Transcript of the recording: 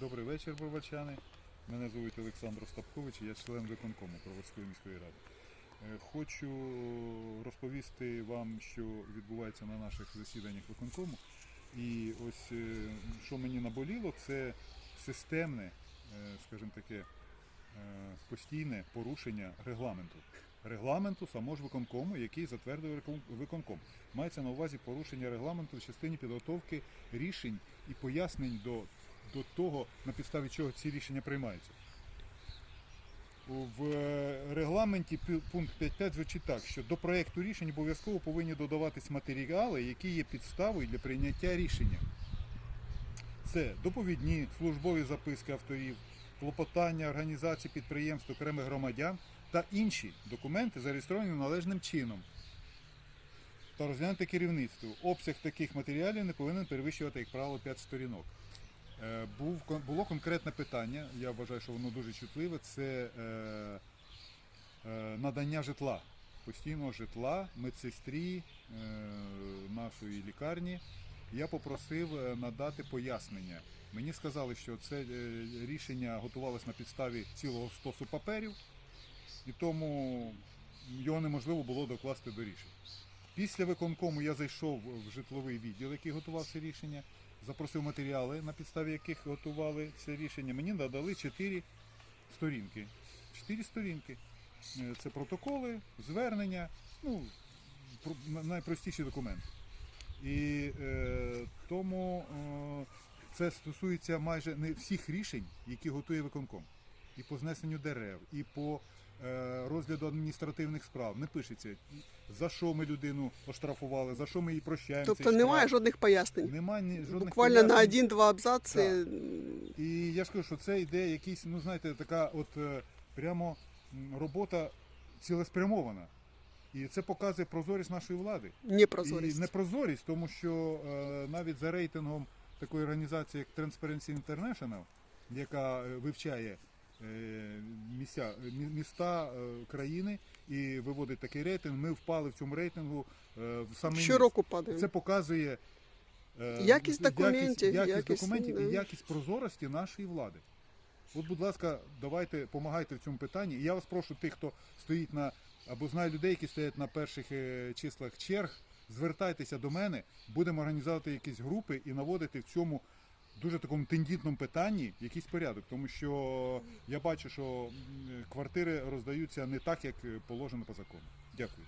Добрий вечір, бровачани. Мене звуть Олександр Остапкович, я член виконкому Броварської міської ради. Е, Хочу розповісти вам, що відбувається на наших засіданнях виконкому. І ось е, що мені наболіло, це системне, е, скажімо таке, постійне порушення регламенту. Регламенту самого ж виконкому, який затвердив виконком. Мається на увазі порушення регламенту в частині підготовки рішень і пояснень до, до того, на підставі чого ці рішення приймаються. В е, регламенті пункт 5.5 звучить так, що до проєкту рішень обов'язково повинні додаватись матеріали, які є підставою для прийняття рішення. Це доповідні службові записки авторів, клопотання організацій, підприємств, окремих громадян та інші документи, зареєстровані належним чином та розглянути керівництво. Обсяг таких матеріалів не повинен перевищувати, як правило, 5 сторінок. Е, Був, було конкретне питання, я вважаю, що воно дуже чутливе, це е, е, надання житла, постійного житла медсестрі е, нашої лікарні. Я попросив е, надати пояснення. Мені сказали, що це е, рішення готувалось на підставі цілого стосу паперів, і тому його неможливо було докласти до рішень. Після виконкому я зайшов в житловий відділ, який готував це рішення, запросив матеріали, на підставі яких готували це рішення. Мені надали чотири сторінки. Чотири сторінки. Е, Це протоколи, звернення, ну, найпростіші документи. І е, тому е, це стосується майже не всіх рішень, які готує виконком. І по знесенню дерев, і по е, розгляду адміністративних справ. Не пишеться, за що ми людину оштрафували, за що ми її прощаємо. Тобто немає жодних пояснень. Немає ні- жодних Буквально на один-два абзаци. Так. І я ж кажу, що це йде якийсь, ну знаєте, така от е, прямо робота цілеспрямована. І це показує прозорість нашої влади. Непрозорість. І непрозорість, тому що е, навіть за рейтингом такої організації, як Transparency International, яка е, вивчає місця, міста е, країни і виводить такий рейтинг, ми впали в цьому рейтингу е, в самий. Щороку падає. Це показує е, Якість документів, якість, якість, документів і якість прозорості нашої влади. От, будь ласка, давайте допомагайте в цьому питанні. І я вас прошу, тих, хто стоїть на або знає людей, які стоять на перших е, числах черг, звертайтеся до мене, будемо організовувати якісь групи і наводити в цьому дуже такому тендітному питанні якийсь порядок. Тому що я бачу, що квартири роздаються не так, як положено по закону. Дякую.